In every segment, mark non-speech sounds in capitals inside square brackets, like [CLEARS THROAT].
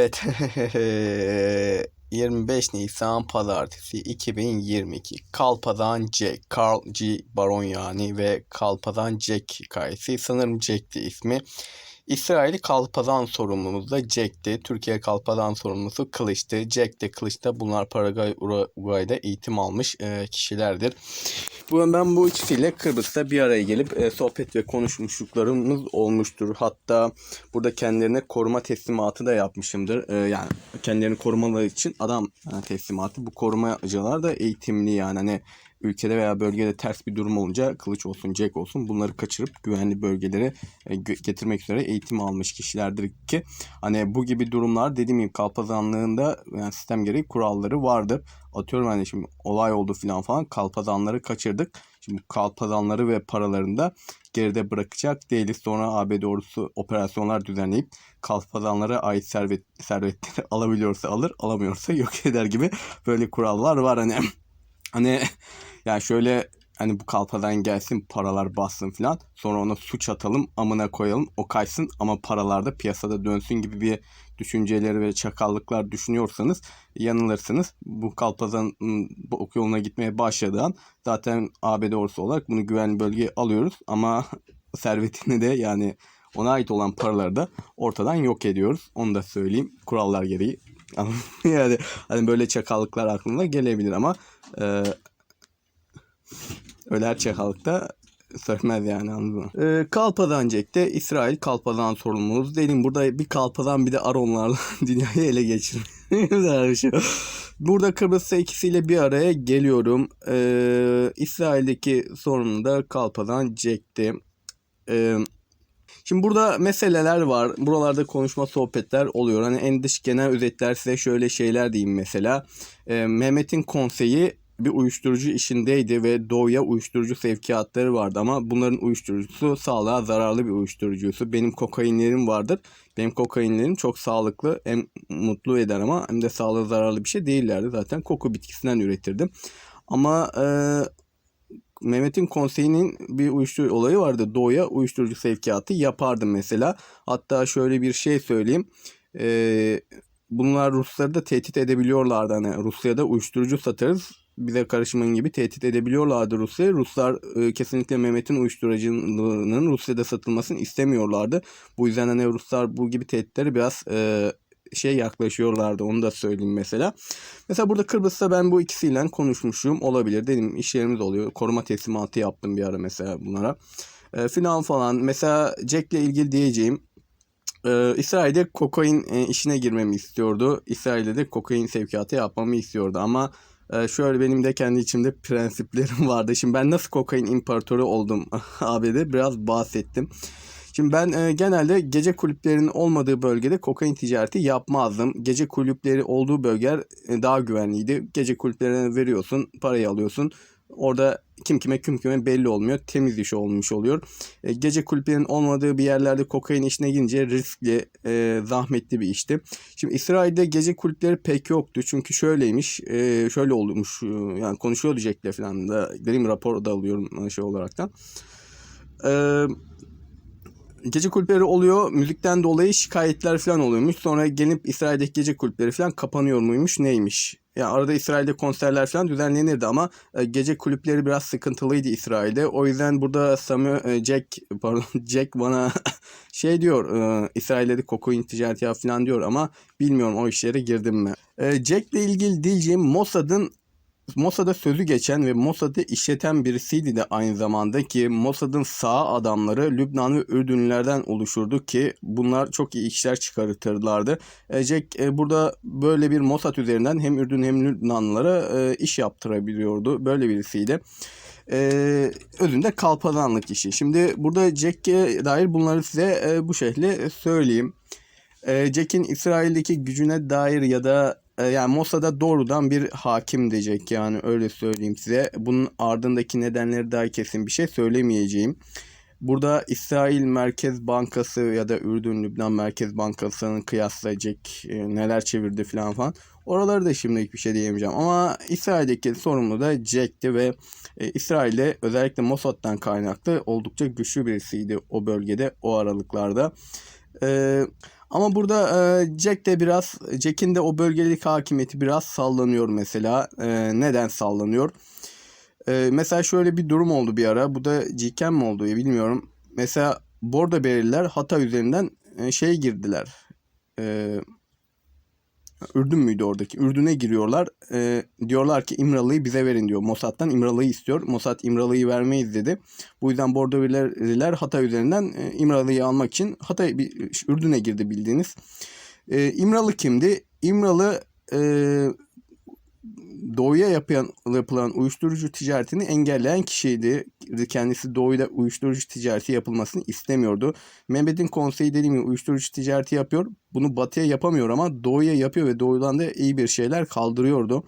Evet. [LAUGHS] 25 Nisan Pazartesi 2022. Kalpazan Jack. Carl G. Baron yani ve Kalpazan Jack hikayesi. Sanırım Jack'ti ismi. İsrail'i kalpazan sorumlumuz da Jack'ti. Türkiye kalpazan sorumlusu Kılıç'tı. Jack de Kılıç'ta bunlar Paraguay, Uruguay'da eğitim almış e, kişilerdir. Ben bu ikisiyle Kıbrıs'ta bir araya gelip e, sohbet ve konuşmuşluklarımız olmuştur. Hatta burada kendilerine koruma teslimatı da yapmışımdır. E, yani kendilerini korumaları için adam e, teslimatı. Bu korumacılar da eğitimli yani hani ülkede veya bölgede ters bir durum olunca kılıç olsun, Jack olsun bunları kaçırıp güvenli bölgelere e, getirmek üzere eğitim almış kişilerdir ki hani bu gibi durumlar dediğim gibi kalpazanlığında yani sistem gereği kuralları vardır. Atıyorum hani şimdi olay oldu filan falan kalpazanları kaçırdık. Şimdi kalpazanları ve paralarını da geride bırakacak değiliz. Sonra AB doğrusu operasyonlar düzenleyip kalpazanlara ait servet, servetleri [LAUGHS] alabiliyorsa alır, alamıyorsa yok eder gibi böyle kurallar var hani. [LAUGHS] Hani yani şöyle hani bu kalpadan gelsin paralar bassın filan sonra ona suç atalım amına koyalım o kaysın ama paralar da piyasada dönsün gibi bir düşünceleri ve çakallıklar düşünüyorsanız yanılırsınız. Bu kalpazan ok yoluna gitmeye başladığı an zaten ABD ordusu olarak bunu güvenli bölgeye alıyoruz ama [LAUGHS] servetini de yani ona ait olan paraları da ortadan yok ediyoruz. Onu da söyleyeyim kurallar gereği. [LAUGHS] yani hani böyle çakallıklar aklına gelebilir ama e, öyle her çakallıkta sövmez yani anladın mı? E, Kalpadan Jack'te İsrail Kalpadan sorumluluğumuz. Dedim burada bir Kalpadan bir de Aronlarla [LAUGHS] dünyayı ele geçirmiş. Burada Kıbrıs'ta ikisiyle bir araya geliyorum. E, İsrail'deki sorumlu da Kalpadan Jack'ti. E, Şimdi burada meseleler var. Buralarda konuşma sohbetler oluyor. Hani en dış genel özetler size şöyle şeyler diyeyim mesela. Ee, Mehmet'in konseyi bir uyuşturucu işindeydi ve doğuya uyuşturucu sevkiyatları vardı ama bunların uyuşturucusu sağlığa zararlı bir uyuşturucusu. Benim kokainlerim vardır. Benim kokainlerim çok sağlıklı hem mutlu eder ama hem de sağlığa zararlı bir şey değillerdi. Zaten koku bitkisinden üretirdim. Ama e, Mehmet'in konseyinin bir uyuşturucu olayı vardı. Doğuya uyuşturucu sevkiyatı yapardı mesela. Hatta şöyle bir şey söyleyeyim. Ee, bunlar Rusları da tehdit edebiliyorlardı. Hani Rusya'da uyuşturucu satarız bize karışımın gibi tehdit edebiliyorlardı Rusya'yı. Ruslar e, kesinlikle Mehmet'in uyuşturucunun Rusya'da satılmasını istemiyorlardı. Bu yüzden hani Ruslar bu gibi tehditlere biraz e, şey yaklaşıyorlardı onu da söyleyeyim mesela. Mesela burada Kıbrıs'ta ben bu ikisiyle konuşmuşum olabilir. Dedim iş yerimiz oluyor. Koruma teslimatı yaptım bir ara mesela bunlara. E, filan falan. Mesela Jack'le ilgili diyeceğim. Ee, İsrail'de kokain e, işine girmemi istiyordu. İsrail'de de kokain sevkiyatı yapmamı istiyordu ama e, şöyle benim de kendi içimde prensiplerim [LAUGHS] vardı. Şimdi ben nasıl kokain imparatoru oldum [LAUGHS] AB'de biraz bahsettim. Şimdi ben e, genelde gece kulüplerinin olmadığı bölgede kokain ticareti yapmazdım. Gece kulüpleri olduğu bölgeler e, daha güvenliydi. Gece kulüplerine veriyorsun, parayı alıyorsun. Orada kim kime kim kime belli olmuyor. Temiz iş olmuş oluyor. E, gece kulüplerinin olmadığı bir yerlerde kokain işine girince riskli, e, zahmetli bir işti. Şimdi İsrail'de gece kulüpleri pek yoktu. Çünkü şöyleymiş, e, şöyle olmuş. E, yani konuşuyordu Jack'le falan da. Dediğim rapor da alıyorum şey olaraktan. Eee gece kulüpleri oluyor. Müzikten dolayı şikayetler falan oluyormuş. Sonra gelip İsrail'deki gece kulüpleri falan kapanıyor muymuş neymiş. Yani arada İsrail'de konserler falan düzenlenirdi ama e, gece kulüpleri biraz sıkıntılıydı İsrail'de. O yüzden burada Samuel e, Jack [LAUGHS] pardon Jack bana [LAUGHS] şey diyor e, İsrail'de de kokain ticareti falan diyor ama bilmiyorum o işlere girdim mi. E, Jack'le ilgili diyeceğim Mossad'ın Mossad'a sözü geçen ve Mossad'ı işleten birisiydi de aynı zamanda ki Mossad'ın sağ adamları Lübnan ve Ürdünlülerden oluşurdu ki bunlar çok iyi işler çıkartırlardı. E, Jack e, burada böyle bir Mossad üzerinden hem Ürdün hem Lübnanlılara e, iş yaptırabiliyordu. Böyle birisiydi. Ee, özünde kalpazanlık işi. Şimdi burada Jack'e dair bunları size e, bu şekilde söyleyeyim. E, Jack'in İsrail'deki gücüne dair ya da e, yani Mossad'a doğrudan bir hakim diyecek yani öyle söyleyeyim size. Bunun ardındaki nedenleri daha kesin bir şey söylemeyeceğim. Burada İsrail Merkez Bankası ya da Ürdün Lübnan Merkez Bankası'nın kıyaslayacak e, neler çevirdi falan falan. Oraları da şimdilik bir şey diyemeyeceğim. Ama İsrail'deki sorumlu da Jack'ti ve e, İsrail'de özellikle Mossad'dan kaynaklı oldukça güçlü birisiydi o bölgede o aralıklarda. E, Ama burada e, Jack de biraz Jack'in de o bölgelik hakimiyeti biraz sallanıyor mesela. E, neden sallanıyor? E, mesela şöyle bir durum oldu bir ara. Bu da Ciken mi oldu ya bilmiyorum. Mesela Bordo Bereliler Hata üzerinden e, şey girdiler. E, Ürdün müydü oradaki? Ürdün'e giriyorlar. E, diyorlar ki İmralı'yı bize verin diyor. Mossad'dan İmralı'yı istiyor. Mossad İmralı'yı vermeyiz dedi. Bu yüzden Bordo Bereliler Hata üzerinden e, İmralı'yı almak için Hatay Ürdün'e girdi bildiğiniz. E, İmralı kimdi? İmralı e, doğuya yapılan, yapılan uyuşturucu ticaretini engelleyen kişiydi. Kendisi doğuda uyuşturucu ticareti yapılmasını istemiyordu. Mehmet'in konseyi dediğim gibi uyuşturucu ticareti yapıyor. Bunu batıya yapamıyor ama doğuya yapıyor ve doğudan da iyi bir şeyler kaldırıyordu.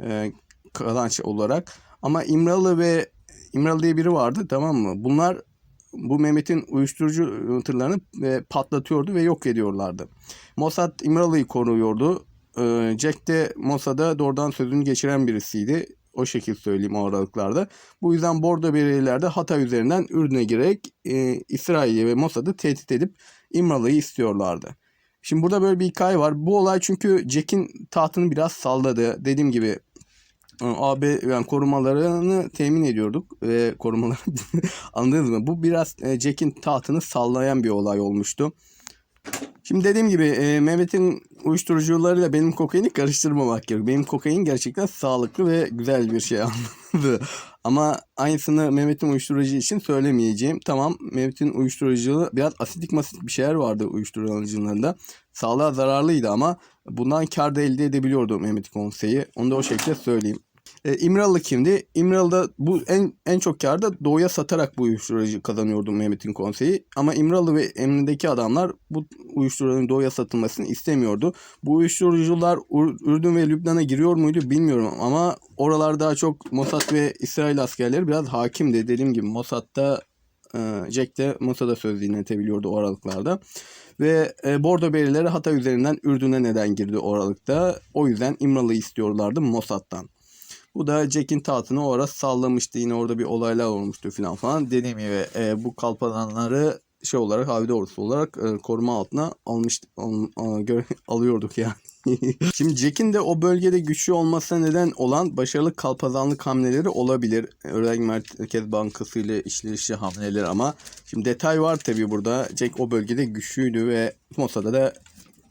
E, kazanç olarak. Ama İmralı ve İmralı diye biri vardı tamam mı? Bunlar bu Mehmet'in uyuşturucu tırlarını e, patlatıyordu ve yok ediyorlardı. Mossad İmralı'yı koruyordu. Ee, Jack de Mossad'a doğrudan sözünü geçiren birisiydi. O şekilde söyleyeyim o aralıklarda. Bu yüzden Bordo Bereliler de Hatay üzerinden Ürdün'e girerek e, İsrail'i ve Mossad'ı tehdit edip İmralı'yı istiyorlardı. Şimdi burada böyle bir hikaye var. Bu olay çünkü Jack'in tahtını biraz salladı. Dediğim gibi e, AB yani korumalarını temin ediyorduk ve korumaları [LAUGHS] anladınız mı? Bu biraz e, Jack'in tahtını sallayan bir olay olmuştu. Şimdi dediğim gibi e, Mehmet'in uyuşturucularıyla benim kokaini karıştırmamak gerekiyor. Benim kokain gerçekten sağlıklı ve güzel bir şey [LAUGHS] anladı. Ama aynısını Mehmet'in uyuşturucu için söylemeyeceğim. Tamam Mehmet'in uyuşturucu biraz asidik masidik bir şeyler vardı uyuşturucularında. Sağlığa zararlıydı ama bundan kar da elde edebiliyordu Mehmet konseyi. Onu da o şekilde söyleyeyim. E, İmralı kimdi? İmralı'da bu en en çok karda doğuya satarak bu uyuşturucu kazanıyordu Mehmet'in konseyi. Ama İmralı ve emrindeki adamlar bu uyuşturucunun doğuya satılmasını istemiyordu. Bu uyuşturucular Ur- Ürdün ve Lübnan'a giriyor muydu bilmiyorum ama oralar daha çok Mossad ve İsrail askerleri biraz hakimdi. Dediğim gibi Mossad'da e, Jack de Mossad'a söz dinletebiliyordu o aralıklarda. Ve e, Bordo Berileri Hatay üzerinden Ürdün'e neden girdi o aralıkta? O yüzden İmralı'yı istiyorlardı Mossad'dan. Bu da Jack'in tahtını o ara sallamıştı. Yine orada bir olaylar olmuştu falan falan. Dediğim gibi e, bu kalpadanları şey olarak havide ordusu olarak e, koruma altına almış al- al- [LAUGHS] alıyorduk yani. [LAUGHS] Şimdi Jack'in de o bölgede güçlü olmasına neden olan başarılı kalpazanlık hamleleri olabilir. Örnek Merkez Bankası ile işleyişli hamleler ama şimdi detay var tabii burada. Jack o bölgede güçlüydü ve Mossad'a da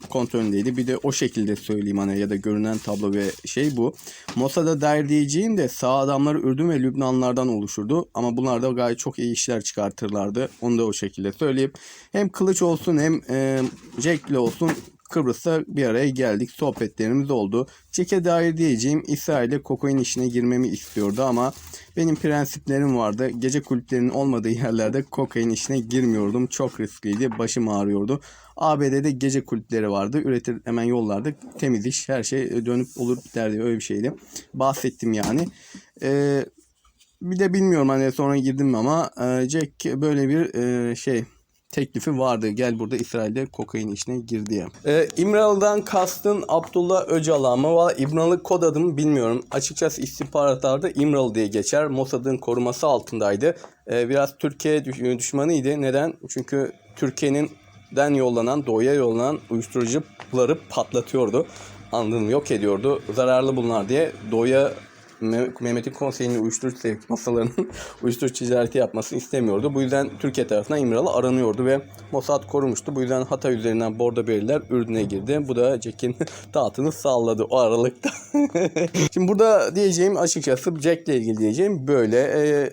kontrolündeydi. Bir de o şekilde söyleyeyim hani ya da görünen tablo ve şey bu. Mossad'a dair diyeceğim de sağ adamları Ürdün ve Lübnanlardan oluşurdu. Ama bunlar da gayet çok iyi işler çıkartırlardı. Onu da o şekilde söyleyip hem kılıç olsun hem e, Jack'le olsun Kıbrıs'ta bir araya geldik. Sohbetlerimiz oldu. Jack'e dair diyeceğim İsrail'e kokain işine girmemi istiyordu ama benim prensiplerim vardı. Gece kulüplerinin olmadığı yerlerde kokain işine girmiyordum. Çok riskliydi. Başım ağrıyordu. ABD'de gece kulüpleri vardı. Üretir hemen yollardı. Temiz iş. Her şey dönüp olur biter diye öyle bir şeydi. Bahsettim yani. Ee, bir de bilmiyorum hani sonra girdim ama e, Jack böyle bir e, şey teklifi vardı. Gel burada İsrail'de kokain işine gir diye. Ee, İmralı'dan kastın Abdullah Öcalan mı? Valla İmralı kod adımı bilmiyorum. Açıkçası istihbaratlarda İmralı diye geçer. Mossad'ın koruması altındaydı. Ee, biraz Türkiye düş- düşmanıydı. Neden? Çünkü Türkiye'nin den yollanan, doğuya yollanan uyuşturucuları patlatıyordu. Anladın? Yok ediyordu. Zararlı bunlar diye doğuya Mehmet'in konseyinin uyuşturucu sevk masalarının [LAUGHS] uyuşturucu ticareti yapmasını istemiyordu. Bu yüzden Türkiye tarafından İmralı aranıyordu ve Mossad korumuştu. Bu yüzden Hatay üzerinden Bordo Beriler Ürdün'e girdi. Bu da Jack'in [LAUGHS] tahtını salladı o aralıkta. [LAUGHS] Şimdi burada diyeceğim açıkçası Jack'le ilgili diyeceğim böyle. Ee,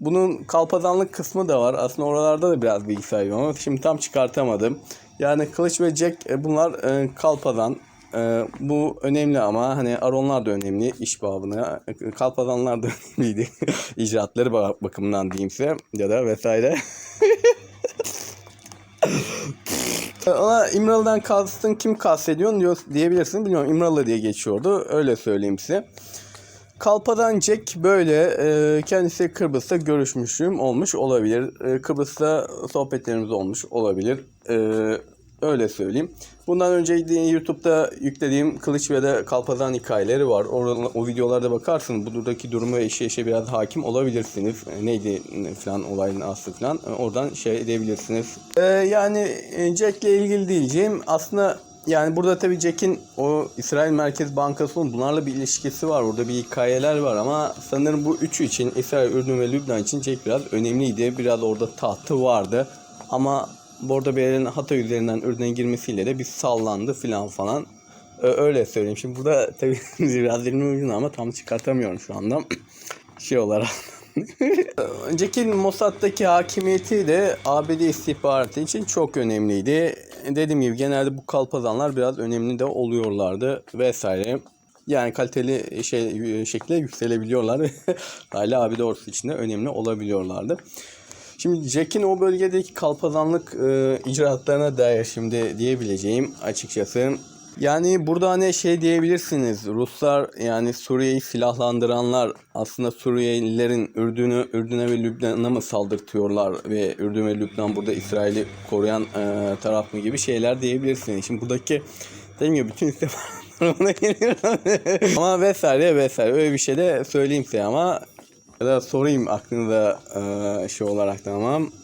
bunun kalpazanlık kısmı da var. Aslında oralarda da biraz bilgi sahibim ama şimdi tam çıkartamadım. Yani Kılıç ve Jack e, bunlar e, kalpazan. E, bu önemli ama hani Aronlar da önemli iş babına. Kalpazanlar da [LAUGHS] önemliydi. [LAUGHS] İcraatları ba- bakımından diyeyim size ya da vesaire. [LAUGHS] Ona İmralı'dan kastın kim kastediyorsun diyor, diyebilirsin. Bilmiyorum İmralı diye geçiyordu. Öyle söyleyeyim size. Kalpadan Jack böyle e, kendisi Kıbrıs'ta görüşmüşüm olmuş olabilir. E, Kıbrıs'ta sohbetlerimiz olmuş olabilir. E, öyle söyleyeyim. Bundan önce YouTube'da yüklediğim kılıç ve de kalpazan hikayeleri var. O, o videolarda bakarsın buradaki durumu eşe eşe biraz hakim olabilirsiniz. E, Neydi falan olayın aslı falan. E, Oradan şey edebilirsiniz. Ee, yani e, Jack'le ilgili diyeceğim aslında yani burada tabii Jack'in o İsrail Merkez Bankası'nın bunlarla bir ilişkisi var. Orada bir hikayeler var ama sanırım bu üçü için İsrail, Ürdün ve Lübnan için Jack biraz önemliydi. Biraz orada tahtı vardı. Ama Bordo Bey'lerin Hatay üzerinden Ürdün'e girmesiyle de bir sallandı filan falan. Ö- Öyle söyleyeyim. Şimdi burada tabii [LAUGHS] biraz dilimin ucunda ama tam çıkartamıyorum şu anda. [CLEARS THROAT] şey olarak. [LAUGHS] Jack'in Mossad'daki hakimiyeti de ABD istihbaratı için çok önemliydi. Dediğim gibi genelde bu kalpazanlar biraz önemli de oluyorlardı vesaire. Yani kaliteli şey şekilde yükselebiliyorlar. [LAUGHS] Hala ABD ordusu içinde önemli olabiliyorlardı. Şimdi Jack'in o bölgedeki kalpazanlık e, icraatlarına dair şimdi diyebileceğim açıkçası. Yani burada hani şey diyebilirsiniz. Ruslar yani Suriye'yi silahlandıranlar aslında Suriyelilerin Ürdün'ü, Ürdün'e ve Lübnan'a mı saldırtıyorlar ve Ürdün ve Lübnan burada İsrail'i koruyan e, taraf mı gibi şeyler diyebilirsiniz. Şimdi buradaki dediğim gibi bütün istihbaratlar [LAUGHS] ona geliyor. ama vesaire vesaire öyle bir şey de söyleyeyim size ama ya da sorayım aklınıza e, şey olarak tamam. [LAUGHS]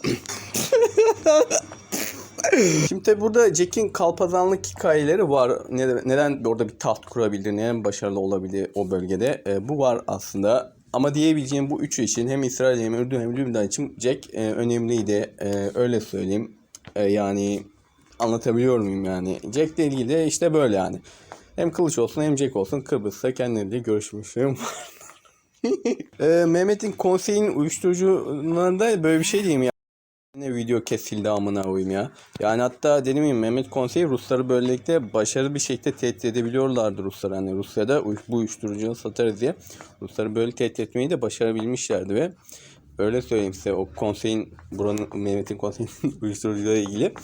Şimdi tabi burada Jack'in kalpazanlık hikayeleri var. Neden, neden orada bir taht kurabilir, neden başarılı olabilir o bölgede. E, bu var aslında. Ama diyebileceğim bu üçü için hem İsrail hem Ürdün hem Lübnan için Jack e, önemliydi. E, öyle söyleyeyim. E, yani anlatabiliyor muyum yani. Jack'le ilgili de işte böyle yani. Hem Kılıç olsun hem Jack olsun Kıbrıs'ta kendileriyle görüşmüşlüğüm var. [LAUGHS] [LAUGHS] e, Mehmet'in konseyin uyuşturucularında böyle bir şey diyeyim ya. Ne video kesildi amına koyayım ya. Yani hatta dedim ya Mehmet Konseyi Rusları böylelikle başarılı bir şekilde tehdit edebiliyorlardı Ruslar. Hani Rusya'da bu uyuşturucuyu satarız diye. Rusları böyle tehdit etmeyi de başarabilmişlerdi ve öyle söyleyeyim size o konseyin buranın Mehmet'in konseyin [LAUGHS] uyuşturucuyla ilgili.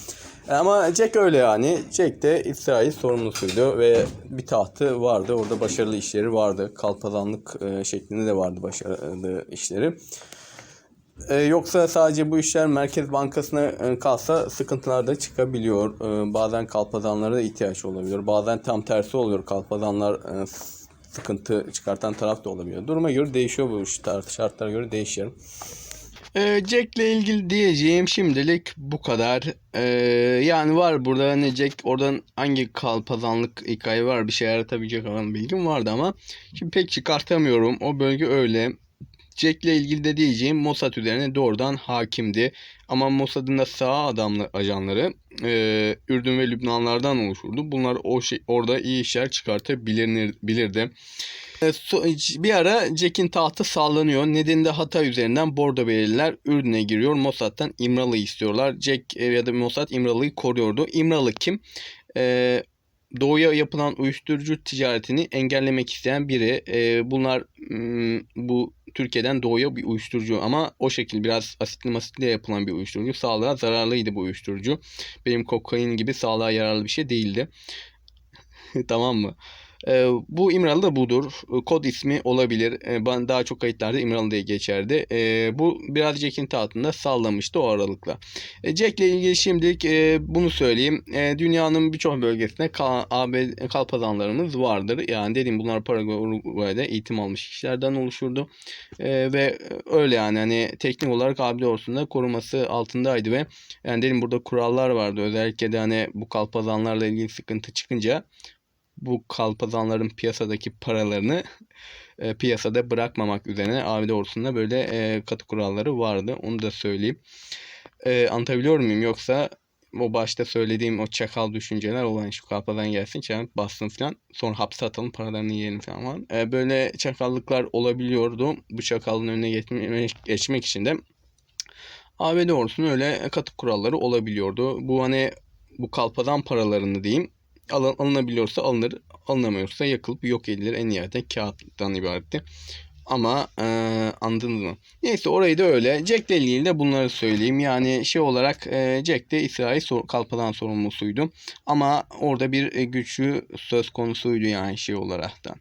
Ama Jack öyle yani. Jack de İsrail sorumlusuydu ve bir tahtı vardı. Orada başarılı işleri vardı. Kalpazanlık e, şeklinde de vardı başarılı işleri. Ee, yoksa sadece bu işler Merkez Bankası'na e, kalsa sıkıntılar da çıkabiliyor. Bazen kalpazanlara da ihtiyaç olabiliyor. Bazen tam tersi oluyor. Kalpazanlar e, sıkıntı çıkartan taraf da olabiliyor. Duruma göre değişiyor bu işler. Şartlara göre değişir. Ee, Jack'le ilgili diyeceğim şimdilik bu kadar. Ee, yani var burada hani Jack oradan hangi kalpazanlık hikaye var bir şey yaratabilecek olan bilgim vardı ama şimdi pek çıkartamıyorum. O bölge öyle. Jack'le ilgili de diyeceğim Mossad üzerine doğrudan hakimdi. Ama Mossad'ın da sağ adamlı ajanları e, Ürdün ve Lübnanlardan oluşurdu. Bunlar o şey, orada iyi işler çıkartabilirdi. E, so- bir ara Jack'in tahtı sallanıyor. Nedeni de Hatay üzerinden Bordo Belirliler Ürdün'e giriyor. Mossad'dan İmralı'yı istiyorlar. Jack e, ya da Mossad İmralı'yı koruyordu. İmralı kim? E, doğuya yapılan uyuşturucu ticaretini engellemek isteyen biri. E, bunlar hmm, bu Türkiye'den doğuya bir uyuşturucu ama o şekil biraz asitli masitli yapılan bir uyuşturucu. Sağlığa zararlıydı bu uyuşturucu. Benim kokain gibi sağlığa yararlı bir şey değildi. [LAUGHS] tamam mı? Ee, bu İmralı da budur. Kod ismi olabilir. Ee, ben daha çok kayıtlarda İmralı diye geçerdi. Ee, bu biraz Jack'in tahtında sallamıştı o aralıkla. Ee, Jack'le ilgili şimdilik e, bunu söyleyeyim. Dünyanın birçok bölgesinde kalpazanlarımız vardır. Yani dediğim bunlar Paraguay, Uruguay'da eğitim almış kişilerden oluşurdu. Ve öyle yani hani teknik olarak ABD ordusunda koruması altındaydı ve yani dedim burada kurallar vardı. Özellikle de hani bu kalpazanlarla ilgili sıkıntı çıkınca bu kalpazanların piyasadaki paralarını e, piyasada bırakmamak üzerine ABD ordusunda böyle e, katı kuralları vardı. Onu da söyleyeyim. E, anlatabiliyor muyum? Yoksa o başta söylediğim o çakal düşünceler olan şu kalpazan gelsin çabuk bassın falan. Sonra hapse atalım paralarını yiyelim falan var. E, böyle çakallıklar olabiliyordu. Bu çakallığın önüne geçmek, geçmek için de ABD ordusunun öyle katı kuralları olabiliyordu. Bu hani bu kalpazan paralarını diyeyim alın, alınabiliyorsa alınır, alınamıyorsa yakılıp yok edilir. En nihayetinde kağıttan ibaretti. Ama e, anladınız mı? Neyse orayı da öyle. Jack'le ilgili de bunları söyleyeyim. Yani şey olarak e, Jack de İsrail sor, kalpadan sorumlusuydu. Ama orada bir e, güçlü söz konusuydu yani şey olarak da.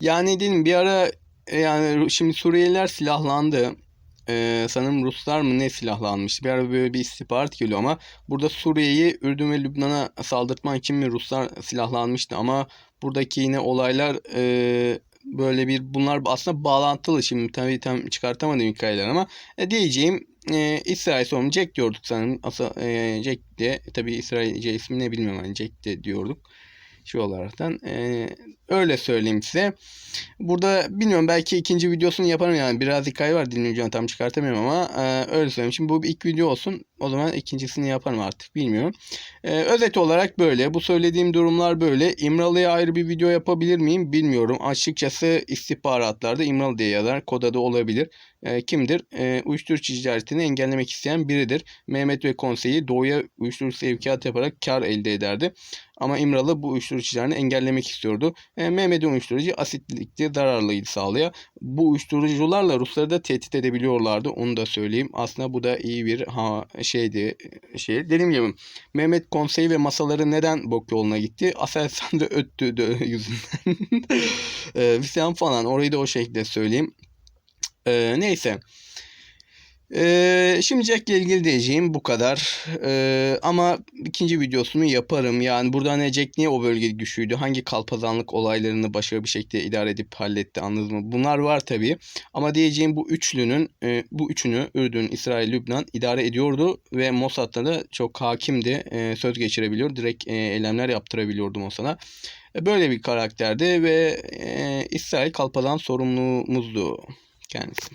Yani dedim bir ara e, yani şimdi Suriyeliler silahlandı. E, sanırım Ruslar mı ne silahlanmıştı. Bir ara böyle bir istihbarat geliyor ama burada Suriye'yi Ürdün ve Lübnan'a saldırtmak için mi Ruslar silahlanmıştı ama buradaki yine olaylar e, böyle bir bunlar aslında bağlantılı şimdi tabii tam çıkartamadım hikayeler ama e, diyeceğim e, İsrail sorumlu Jack diyorduk sanırım. Asa, e, Jack de tabii İsrailce ismi ne bilmiyorum hani Jack de diyorduk şey olaraktan. E, öyle söyleyeyim size. Burada bilmiyorum belki ikinci videosunu yaparım yani biraz hikaye var ucuna tam çıkartamıyorum ama e, öyle söyleyeyim. Şimdi bu bir ilk video olsun o zaman ikincisini yaparım artık bilmiyorum. E, özet olarak böyle bu söylediğim durumlar böyle. İmralı'ya ayrı bir video yapabilir miyim bilmiyorum. Açıkçası istihbaratlarda İmralı diye yazar kod adı olabilir. E, kimdir? E, uyuşturucu ticaretini engellemek isteyen biridir. Mehmet ve konseyi doğuya uyuşturucu sevkiyat yaparak kar elde ederdi. Ama İmralı bu uyuşturucu ticaretini engellemek istiyordu. E, Mehmet'in uyuşturucu asitlikte zararlıydı sağlaya. Bu uyuşturucularla Rusları da tehdit edebiliyorlardı. Onu da söyleyeyim. Aslında bu da iyi bir ha, şeydi. Şey. Dediğim gibi Mehmet konseyi ve masaları neden bok yoluna gitti? Aselsan [LAUGHS] da öttü de [LAUGHS] yüzünden. [LAUGHS] e, falan orayı da o şekilde söyleyeyim. E, neyse. Ee, şimdi Jack'le ilgili diyeceğim bu kadar. Ee, ama ikinci videosunu yaparım. Yani burada ne Jack niye o bölgede güçlüydü? Hangi kalpazanlık olaylarını başarılı bir şekilde idare edip halletti anladınız mı? Bunlar var tabii. Ama diyeceğim bu üçlünün e, bu üçünü Ürdün, İsrail, Lübnan idare ediyordu ve Mossad'da da çok hakimdi. E, söz geçirebiliyor. Direkt e, eylemler yaptırabiliyordu Mossad'a. E, böyle bir karakterdi ve e, İsrail kalpazan sorumlumuzdu kendisi.